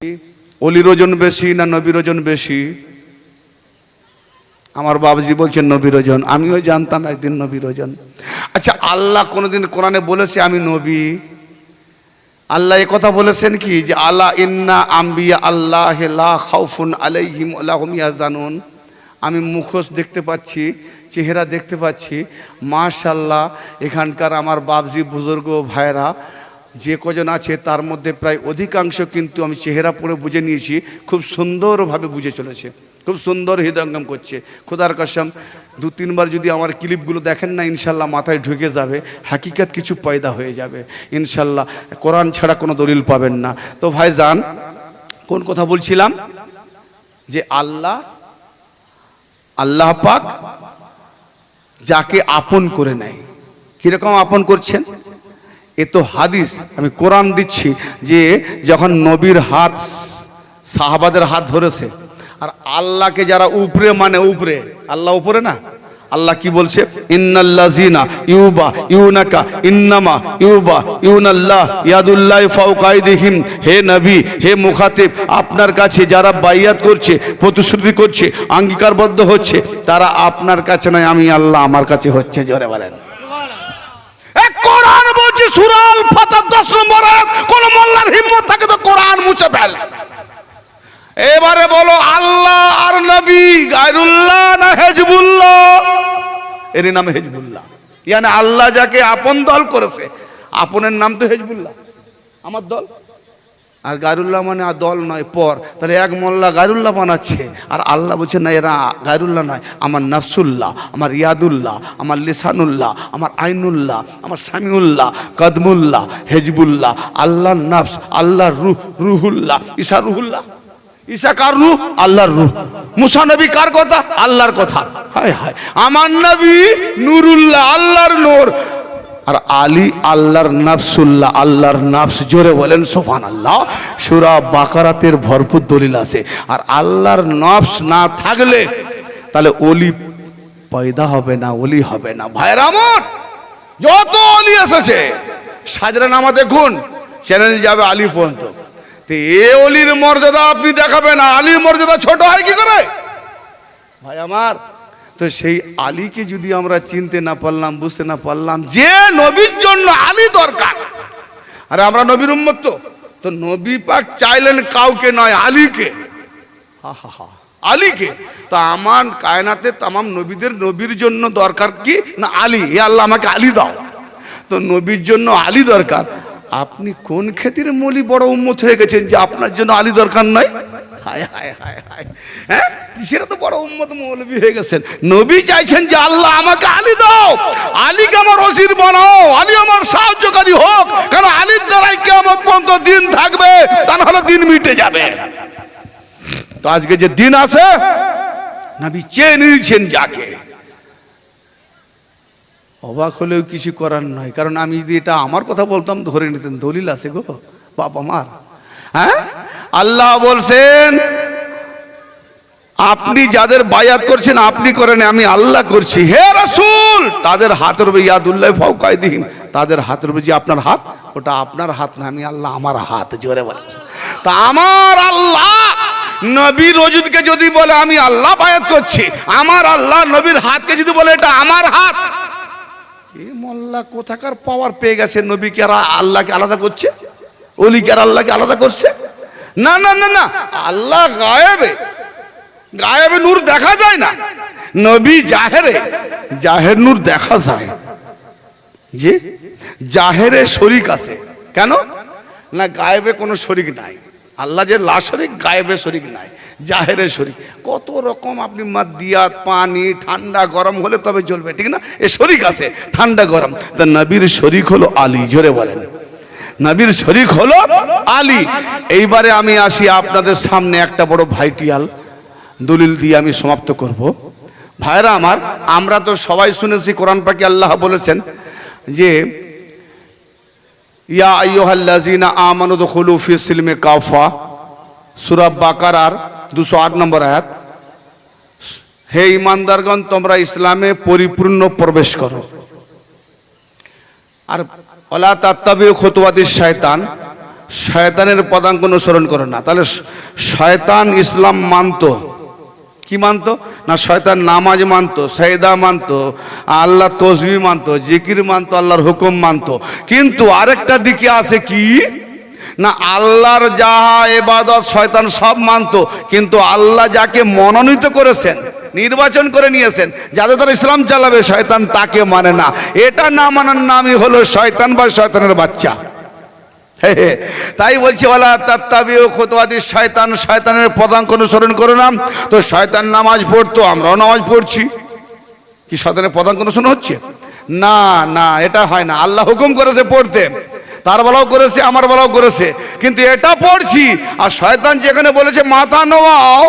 অলির ওজন বেশি না নবীর ওজন বেশি? আমার বাবাজি বলছেন, নবীর ওজন। আমিও জানতাম একদিন নবীর ওজন। আচ্ছা আল্লাহ কোনোদিন কোরআনে বলেছে আমি নবী? আল্লাহ কথা বলেছেন কি? যে আল্লাহ ইন্না আম্বিয়া আল্লাহ খাউফুন আলাইহিম আল্লাহুম জানুন আমি মুখোশ দেখতে পাচ্ছি, চেহারা দেখতে পাচ্ছি। মাশাল্লাহ এখানকার আমার বাবজি বুজুর্গ ভাইরা যে কজন আছে তার মধ্যে প্রায় অধিকাংশ কিন্তু আমি চেহারা পড়ে বুঝে নিয়েছি, খুব সুন্দরভাবে বুঝে চলেছে, খুব সুন্দর হৃদয়ঙ্গম করছে। খোদার কসম, দু তিনবার যদি আমার ক্লিপগুলো দেখেন না, ইনশাল্লাহ মাথায় ঢুকে যাবে, হাকিকাত কিছু পয়দা হয়ে যাবে, ইনশাল্লাহ। কোরআন ছাড়া কোনো দলিল পাবেন না। তো ভাই যান কোন কথা বলছিলাম? যে আল্লাহ আল্লাহ পাক যাকে আপন করে নেয়। কীরকম আপন করছেন? এ তো হাদিস, আমি কোরআন দিচ্ছি যে যখন নবীর হাত সাহাবাদের হাত ধরেছে, আর আল্লাহকে যারা উপরে মানে উপরে, আল্লাহ উপরে না? আল্লাহ কি বলছে? ইন্নাল্লাজিনা ইউবা ইউনাকা ইন্নামা ইউবা ইউনাল্লাহ ইয়াদুল্লাহ ফাউকাইদিহিম হে নবী, হে মুখাতিব, আপনার কাছে যারা বাইয়াত করছে, প্রতিশ্রুতি করছে অঙ্গীকারবদ্ধ হচ্ছে, তারা আপনার কাছে নয়, আমি আল্লাহ আমার কাছে হচ্ছে, জোরে বলেন। সুরাল ফাতার দশ নম্বর কোন মোল্লার হিম্মত থাকে তো কোরআন মুছে ফেল। এবারে বলো আল্লাহ আর নবী, গায়রুল্লাহ না হেজবুল্লাহ? এর নাম হেজবুল্লাহ। ইয়ানে আল্লাহ যাকে আপন দল করেছে, আপনের নাম তো হেজবুল্লাহ। আমার দল? আর গায়রুল্লাহ মানে আর দল নয়, পর। তাহলে এক মোল্লা গায়রুল্লাহ বানাচ্ছে, আর আল্লাহ বলছে, না, এরা গায়রুল্লাহ নয়, আমার নফসুল্লাহ, আমার ইয়াদুল্লাহ, আমার লিসানুল্লাহ, আমার আইনুল্লাহ, আমার সামিউল্লাহ, কদমুল্লাহ, হেজবুল্লাহ আল্লাহ নফস আল্লাহ রুহ, রুহুল্লাহ, ঈশা রুহুল্লাহ, ঈশা কার রুহ? আল্লাহর রুহ। মুসা নবী কার কথা? আল্লাহর কথা। হায় হায়। আমার নবী নুরুল্লাহ, আল্লাহর নূর। আর আলী আল্লাহর নাফসুল্লাহ, আল্লাহর নাফস জোরে বলেন সোফান আল্লাহ সুরা বাকারাতের ভরপুর দলিল আছে। আর আল্লাহর নফস না থাকলে তাহলে অলি পয়দা হবে না, অলি হবে না। ভাইয়ের আমার যত অলি এসেছে, সাজরা নামা দেখুন চ্যানেল যাবে আলী পর্যন্ত। তো এ অলির মর্যাদা আপনি দেখাবেন আলীর মর্যাদা ছোট হয় কি করে? ভাই আমার তো সেই আলীকে যদি আমরা চিনতে না পারলাম, বুঝতে না পারলাম, যে নবীর জন্য আলী দরকার। আরে আমরা নবীর উম্মত তো। নবী পাক চাইলেন কাউকে নয়, আলীকে। হা হা হা, আলীকে। তা আমার কায়নাতে তামাম নবীদের নবীর জন্য দরকার কি? না, আলী। এ আল্লাহ, আমাকে আলী দাও। তো নবীর জন্য আলী দরকার। আপনি কোন ক্ষেত্রে মলি বড় উন্মত হয়ে গেছেন যে আপনার জন্য আলী দরকার নয়? হায় হায় হায় হায়। হ্যাঁ? কিসের তো বড় উম্মত মৌলবী হয়ে গেছেন? নবী চাইছেন যে আল্লাহ আমাকে আলী দাও। আলীকে আমার অসির বানাও। আলী আমার সাহায্যকারী হোক। কারণ আলীর দ্বারাই কেমন পর্যন্ত দিন থাকবে? তা নাহলে দিন মিটে যাবে। তো আজকে যে দিন আছে, নবী চেয়ে নিয়েছেন যাকে। অবাক হলেও কিছু করার নয়। কারণ আমি যদি এটা আমার কথা বলতাম, ধরে নিতেন, দলিল আছে গো, বাপ আমার। হ্যাঁ? আল্লাহ বলছেন, আপনি যাদের বায়াত করছেন, আপনি করেন, আমি আল্লাহ করছি। হে রাসূল! তাদের হাতের উপর ইয়াদুল্লাহ ফাউকাইদিহিম তাদের হাতের উপর যে আপনার হাত, ওটা আপনার হাত না, আমি আল্লাহ আমার হাত, জোরে বলছি তা আমার আল্লাহ নবী রজুদকে যদি বলে, আমি আল্লাহ বায়াত করছি, আমার আল্লাহ নবীর হাতকে যদি বলে, এটা আমার হাত, এ মোল্লা কোথাকার পাওয়ার পেয়ে গেছে নবীকে আল্লাহকে আলাদা করছে? অলিকে আল্লাহকে আলাদা করছে? না না না না। আল্লাহ গায়েবে গায়েবে নূর দেখা যায় না। নবী জাহেরে, জাহের নূর দেখা যায়। যে জাহেরে শরিক আছে। কেন? না, গায়েবে কোনো শরিক নাই। আল্লাহ যে লা শরিক, গায়েবে শরিক নাই। জাহেরে শরিক। কত রকম আপনি মাদিয়াত পানি, ঠান্ডা, গরম হলে তবে চলবে ঠিক না? এ শরিক আছে, ঠান্ডা, গরম। তা নবীর শরিক হলো আলী, জোরে বলেন। নবীর শরিক হলো আলী। এইবারে আমি আসি আপনাদের সামনে একটা বড় ভাইটিয়াল দলিল দিয়ে আমি সমাপ্ত করব। ভাইরা আমার, আমরা তো সবাই শুনেছি কোরআন পাকি আল্লাহ বলেছেন যে, ইয়া আইয়ুহাল্লাযিনা আমানু দুখুলু ফি সিলমে কাফা সূরা বাকারার 208 নম্বর আয়াত। হে ইমানদারগণ, তোমরা ইসলামে পরিপূর্ণ প্রবেশ করো। আর শয়তান। শয়তানের পদাঙ্ক অনুসরণ করে না। তাহলে শয়তান ইসলাম মানত। কি মানত? না, শয়তান নামাজ মানত সৈদা মানত, আল্লাহ তসবি মানত, জিকির মানত, আল্লাহর হুকুম মানত। কিন্তু আরেকটা দিকে আছে কি? না, আল্লাহর যাহা এবাদত শয়তান সব মানত, কিন্তু আল্লাহ যাকে মনোনীত করেছেন নির্বাচন করে নিয়েছেন। যাতে তারা ইসলাম চালাবে, শয়তান তাকে মানে না। এটা না মানার নামই হলো শয়তান বা শয়তানের বাচ্চা। তাই বলছি বলা তাত্তাবিও খোতবাদী শয়তান, শয়তানের পদাঙ্ক অনুসরণ করে নাম তো শয়তান নামাজ পড়তো, আমরাও নামাজ পড়ছি। কি শয়তানের পদাঙ্ক অনুসরণ হচ্ছে? না না, এটা হয় না। আল্লাহ হুকুম করেছে পড়তে। তার বলাও করেছে, আমার বলাও করেছে। কিন্তু এটা পড়ছি। আর শয়তান যেখানে বলেছে, মাথা নোয়াও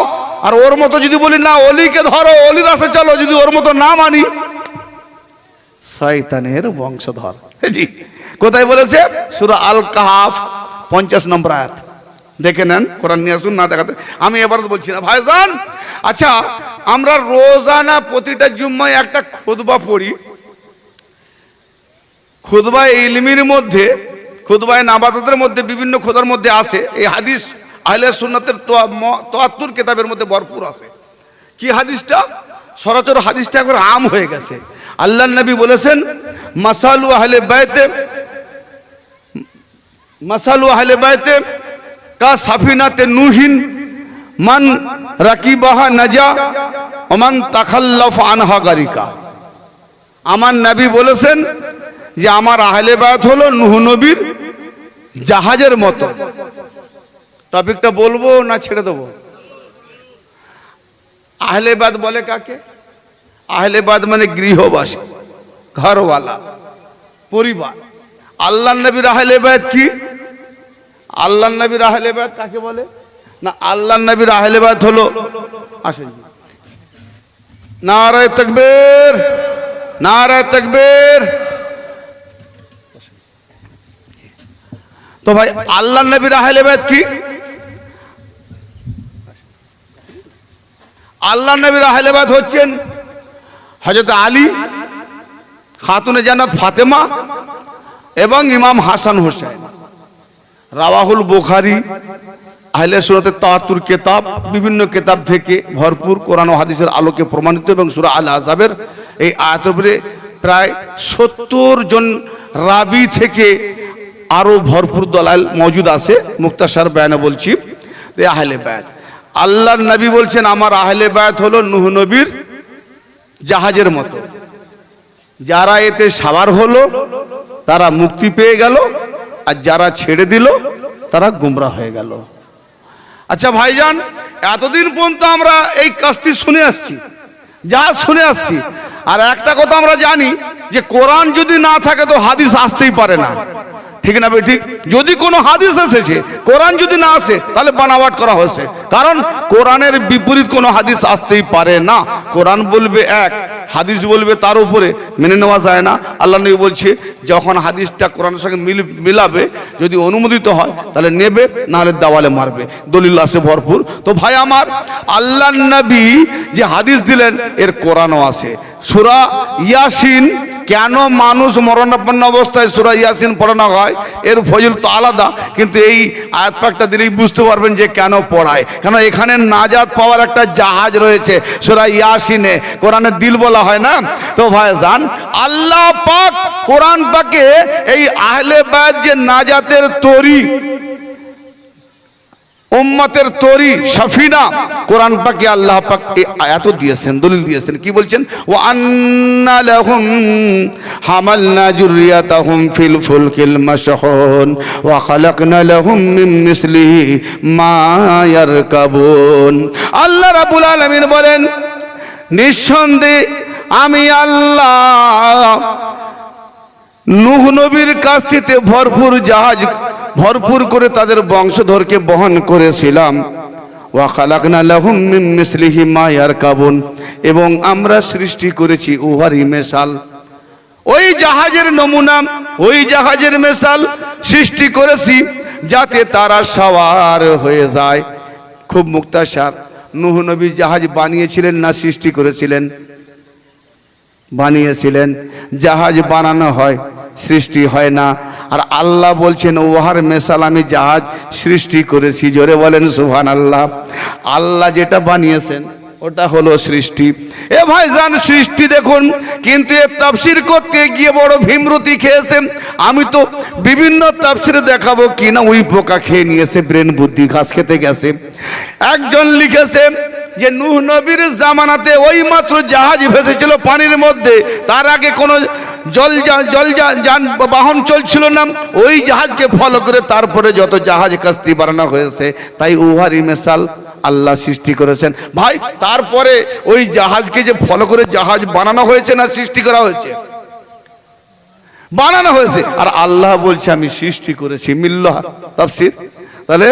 আর ওর মতো যদি বলি, না, অলিকে ধরো, অলির রাস্তা চলো। যদি ওর মতো না মানি, শয়তানের বংশধর। জি, কোথায় বলেছে? সুরা আল কাহাফ পঞ্চাশ নম্বর আয়াত। দেখে নেন, কোরআন নিয়ে আসুন, না দেখাতে। আমি এবার বলছি না। ভাইজান আচ্ছা আমরা রোজানা প্রতিটা জুম্মায় একটা খুদবা পড়ি? খুদবায় ইলমির মধ্যে খুদবায় নাবাদতের মধ্যে, বিভিন্ন খোদার মধ্যে আসে। এই হাদিস আহলে সুন্নতের তোয়াত্তর কেতাবের মধ্যে ভরপুর আছে। কি হাদিসটা? সরাচর হাদিসটা একবার আম হয়ে গেছে। আল্লাহ নবী বলেছেন, মাসালু আহলে বাইতে, মাসালু আহলে বাইতে কা সাফিনাতে নুহিন, মান রাকিবাহা নাজা, ওমান তাখাল্লাফ আনহা গারিকা। আমার নবী বলেছেন যে, আমার আহলে বায়াত হলো নুহ নবীর জাহাজের মতো। টপিকটা বলব না ছেড়ে দেবো? আহলেবাদ বলে কাকে? আহলেবাদ মানে গৃহবাসী, ঘরওয়ালা, পরিবার। আল্লাহ নবীর আহলেবাদ কি? আল্লাহ নবীর আহলেবাদ কাকে বলে? না আল্লাহ নবীর আহলেবাদ হলো, আসেন। নারায় তকবীর নারায় তকবীর। তো ভাই আল্লাহ নবীর আহলেবাদ কি? আল্লাহ নবীর আহলেবাদ হচ্ছেন হজরত আলী, খাতুনে জান্নাত ফাতেমা এবং ইমাম হাসান হোসেন। রাওয়াহুল বুখারি, আহলে সুরতের তাহাতুর কেতাব, বিভিন্ন কেতাব থেকে ভরপুর কোরআন হাদিসের আলোকে প্রমাণিত এবং সুরা আল আজাবের এই আয়াতবরে প্রায় সত্তর জন রাবি থেকে আরও ভরপুর দলাল মজুদ আছে। মুক্তাসার বয়ানে বলছি আহলে বায়াত। আল্লাহর নবী বলছেন, আমার আহলে বায়াত হলো নুহ নবীর জাহাজের মতো। যারা এতে সাবার হলো, তারা মুক্তি পেয়ে গেল, আর যারা ছেড়ে দিল, তারা গুমরা হয়ে গেল। আচ্ছা ভাইজান, এতদিন পর্যন্ত আমরা এই কাজটি শুনে আসছি, যা শুনে আসছি। আর একটা কথা আমরা জানি যে, কোরআন যদি না থাকে, তো হাদিস আসতেই পারে না। ঠিক না ঠিক? যদি কোনো হাদিস এসেছে, কোরআন যদি না আসে, তাহলে বানাওয়াট করা হয়েছে। কারণ কোরআনের বিপরীত কোনো হাদিস আসতেই পারে না। কোরআন বলবে এক, হাদিস বলবে তার উপরে, মেনে নেওয়া যায় না। আল্লাহ নবী বলছে, যখন হাদিসটা কোরআনের সঙ্গে মিল, মিলাবে, যদি অনুমোদিত হয়, তাহলে নেবে, নাহলে দেওয়ালে মারবে। দলিল আছে ভরপুর। তো ভাই আমার আল্লাহ নবী যে হাদিস দিলেন, এর কোরআনও আছে। সুরা ইয়াসিন কেন মানুষ মরণাপন্ন অবস্থায় সুরা ইয়াসিন পড়ানো হয়? এর ফজিল তো আলাদা, কিন্তু এই আয়াত পাকটা দিলেই বুঝতে পারবেন যে কেন পড়ায়। কেন এখানে নাজাত পাওয়ার একটা জাহাজ রয়েছে সুরা ইয়াসিনে। কোরআনের দিল বলা হয় না? তো ভাই জান আল্লাহ পাক কোরআন পাকে এই আহলে বায়াত যে নাজাতের তরি উম্মতের তরি সফিনা। কোরআন পাকে আল্লাহ পাক এই আয়াত দিয়েছেন, দলিল দিয়েছেন। কি বলছেন? ও আন্না লাহুম হামালনা যুররিয়াতাহুম ফিল ফুলকিল মাশহুন ওয়া খালাকনা লাহুম মিন মিসলিহি মা ইয়ারকাবুন। আল্লাহ রাব্বুল আলামিন বলেন, নিঃসন্দেহে আমি আল্লাহ নুহ নবীর কাছ থেকে ভরপুর জাহাজ ভরপুর করে তাদের বংশধরকে বহন করেছিলাম। ওয়া খালাকনা লাহুম মিন মিসলিহি মা ইয়ারকাবুন। এবং আমরা সৃষ্টি করেছি উহারই মেশাল। ওই জাহাজের নমুনা, ওই জাহাজের মেশাল সৃষ্টি করেছি যাতে তারা সওয়ার হয়ে যায়। খুব মুক্তাসার নুহ নবী জাহাজ বানিয়েছিলেন না সৃষ্টি করেছিলেন? বানিয়েছিলেন। জাহাজ বানানো হয়। সৃষ্টি হয় না। আর আল্লাহ বলছেন, ওহার মেশাল আমি জাহাজ সৃষ্টি করেছি। জোরে বলেন সুহান আল্লাহ আল্লাহ যেটা বানিয়েছেন, ওটা হলো সৃষ্টি। এ ভাইজান, সৃষ্টি দেখুন, কিন্তু এ তাফসির করতে গিয়ে বড় ভীমরতি খেয়েছে আমি তো বিভিন্ন তাফসিরে দেখাবো কিনা, ওই পোকা খেয়ে নিয়েছে, ব্রেন বুদ্ধি, ঘাস খেতে গেছে। একজন লিখেছে যে নূহ নবীর জামানাতে ওই মাত্র জাহাজ ভেসেছিল পানির মধ্যে, তার আগে কোনো জল জল যান, বাহন চলছিল না। ওই জাহাজকে ফলো করে তারপরে যত জাহাজ কাস্তি বানানো হয়েছে, তাই উহারি মেশাল আল্লাহ সৃষ্টি করেছেন। ভাই, তারপরে ওই জাহাজকে যে ফলো করে জাহাজ বানানো হয়েছে না সৃষ্টি করা হয়েছে? বানানো হয়েছে। আর আল্লাহ বলছে, আমি সৃষ্টি করেছি মিল্লাহ, তাফসির। তাহলে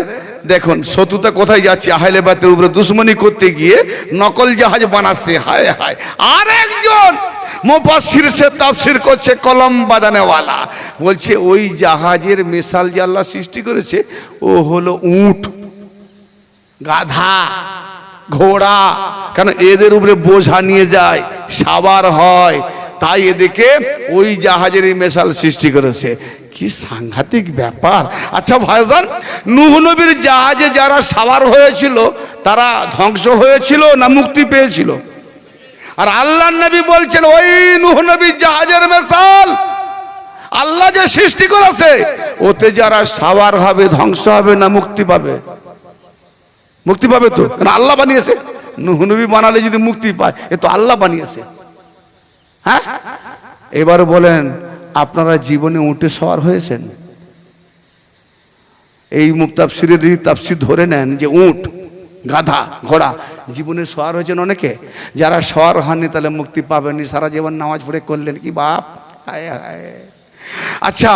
দেখুন শত্রুতা কোথায় যাচ্ছে? আহলে বাতের উপরে দুশ্মনী করতে গিয়ে নকল জাহাজ বানাচ্ছে। হায় হায়। আর একজন মুফাসসির সে তাফসির করছে কলম বাজানেওয়ালা বলছে, ওই জাহাজের মিসাল যে আল্লাহ সৃষ্টি করেছে, ও হলো উট, গাধা, ঘোড়া। কেন এদের উপরে বোঝা নিয়ে যায়, সাবার হয়। তাই এদেরকে ওই জাহাজের মেশাল সৃষ্টি করেছে। কি সাংঘাতিক ব্যাপার। আচ্ছা ভাইজান, নুহ নবীর জাহাজে যারা সাবার হয়েছিল, তারা ধ্বংস হয়েছিল না মুক্তি পেয়েছিল? আর আল্লাহ নবী বলছেন, ওই নুহ নবীর জাহাজের মেশাল আল্লাহ যে সৃষ্টি করেছে, ওতে যারা সাবার হবে, ধ্বংস হবে না মুক্তি পাবে? মুক্তি পাবে তো? আল্লাহ বানিয়েছে? নুহ নবী বানালে যদি মুক্তি পায়, এ তো আল্লাহ বানিয়েছে। হ্যাঁ? এবার বলেন, আপনারা জীবনে উঠে সওয়ার হয়েছেন? এই মুক্তাবসিরের তাফসির ধরে নেন যে উট, গাধা, ঘোড়া জীবনে সওয়ার হয়েছেন অনেকে। যারা সওয়ার হননি তাহলে মুক্তি পাবেননি। সারা জীবন নামাজ পড়ে করলেন কি বাপ? হায় হায়। আচ্ছা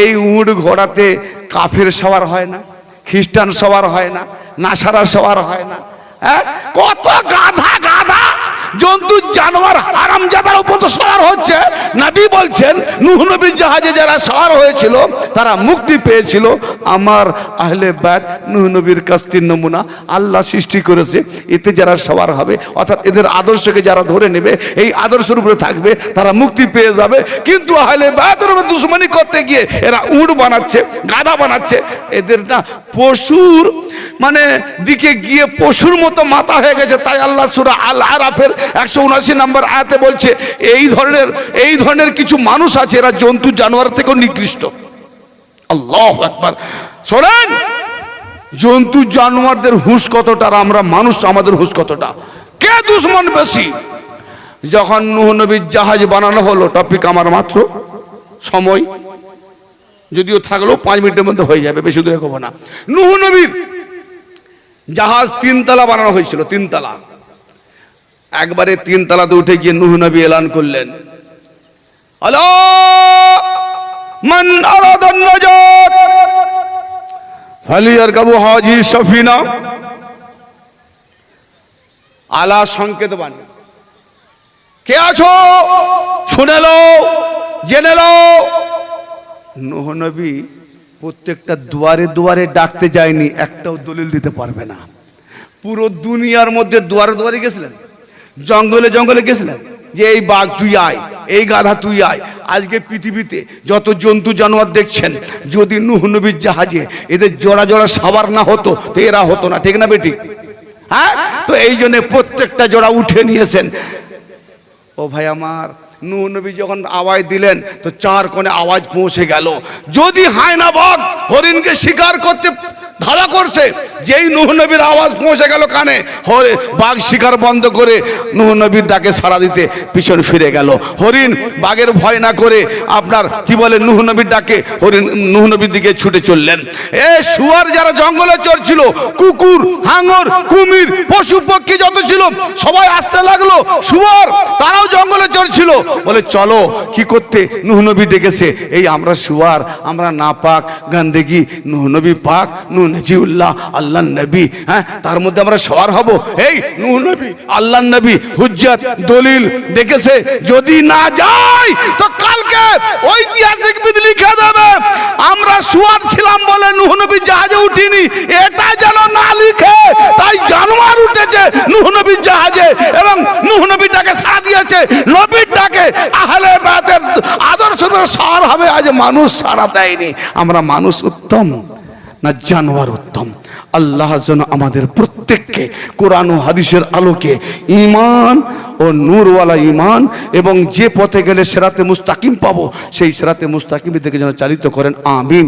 এই উট ঘোড়াতে কাফের সওয়ার হয় না, খ্রিস্টান সওয়ার হয় না, নাসারা সওয়ার হয় না হ্যাঁ? কত গাধা জন্তু, জানোয়ার আরাম আরামজাদার উপর তো সওয়ার হচ্ছে। নবী বলছেন, নূহ নবীর জাহাজে যারা সওয়ার হয়েছিল, তারা মুক্তি পেয়েছিল। আমার আহলে বাদ নূহ নবীর কাস্তির নমুনা আল্লাহ সৃষ্টি করেছে, এতে যারা সওয়ার হবে, অর্থাৎ এদের আদর্শকে যারা ধরে নেবে, এই আদর্শের উপরে থাকবে, তারা মুক্তি পেয়ে যাবে। কিন্তু আহলে বাদের উপর দুশ্মনী করতে গিয়ে এরা উট বানাচ্ছে, গাধা বানাচ্ছে। এদের না পশুর মানে দিকে গিয়ে পশুর মতো মাথা হয়ে গেছে, তাই আল্লাহ সুরা আল আরাফের একশো উনআশি নম্বর আয়াতে বলছে, এই ধরনের এই ধরনের কিছু মানুষ আছে এরা জন্তু জানোয়ার থেকেও নিকৃষ্ট। আল্লাহ একবার শোনেন, জন্তু জানোয়ারদের হুঁশ কতটা আর আমরা মানুষ আমাদের হুঁশ কতটা? কে দুশ্মন বেশি? যখন নুহ নবীর জাহাজ বানানো হলো, টপিক আমার মাত্র, সময়। যদিও থাকলেও পাঁচ মিনিটের মধ্যে হয়ে যাবে, বেশি দূরে কব না। নুহ নবীর জাহাজ তিনতলা বানানো হয়েছিল, তিনতলা। একবারে তিনতলাতে উঠে গিয়ে নুহ নবী এলান করলেন। আলো মান আরাদান নাজাত, ফালিয়ারকাবু হাজি সফিনা। আলা সংকেত বাণী। কে আছো? শুনে লো জেনে নোহ নবী প্রত্যেকটা দুয়ারে দুয়ারে ডাকতে যায়নি, একটাও দলিল দিতে পারবে না। পুরো দুনিয়ার মধ্যে দুয়ারে দুয়ারে গেছিলেন। জঙ্গলে জঙ্গলে গেছিলেন যে এই বাঘ তুই আয়, এই গাধা তুই আয়। আজকে পৃথিবীতে যত জন্তু জানোয়ার দেখছেন, যদি নুহ নবীর জাহাজে এদের জোড়া জোড়া সাবার না হতো, তো এরা হতো না, ঠিক না বেটি? হ্যাঁ? তো এই জন্য প্রত্যেকটা জোড়া উঠে নিয়েছেন। ও ভাই আমার, নূহ নবী যখন আওয়াজ দিলেন, তো চার কোণে আওয়াজ পৌঁছে গেল। যদি হায় না বাঘ হরিণকে শিকার করতে ধারা করছে। যেই নূহ নবীর আওয়াজ পৌঁছে গেল কানে, হরে বাঘ শিকার বন্ধ করে নূহ নবীর ডাকে সাড়া দিতে পিছন ফিরে গেল। হরিণ বাঘের ভয় না করে আপনার কি বলে নূহ নবীর ডাকে, হরিণ নূহ নবীর দিকে ছুটে চললেন। এ শুয়ার যারা জঙ্গলে চড়ছিল, কুকুর, হাঙর, কুমির, পশু, পক্ষী যত ছিল, সবাই আসতে লাগল, শুয়ার তারাও জঙ্গলে চড়ছিল। বলে, চলো, কি করতে? নুহ নবী ডেকেছে, এই আমরা শুয়ার, আমরা না পাক গান্দেগি, নুহ নবী পাক নজিউল্লাহ আল্লাহ নবী হ্যাঁ? তার মধ্যে আমরা সবার হব। এই নবী আল্লাহ নবী দলিল ডেকেছে যদি না যাই তো কালকে ঐতিহাসিক লিখে দেবে। আমরা ছিলাম বলে নবী জাহাজে উঠিনি। এটা যেন না লিখে, তাই জানোয়ার উঠেছে নুহ নবীর জাহাজে এবং নুহ সাড়া দিয়েছে। নবীর ডাকে আহলে বাতের ধর্মের সার হবে। আজ মানুষ সারা দেয়নি। আমরা মানুষ উত্তম। না জানোয়ার উত্তম। আল্লাহ যেন আমাদের প্রত্যেককে কোরআন ও হাদিসের আলোকে ইমান ও নূরওয়ালা ইমান এবং যে পথে গেলে সেরাতে মুস্তাকিম পাবো, সেই সেরাতে মুস্তাকিম থেকে যেন চালিত করেন। আমিন।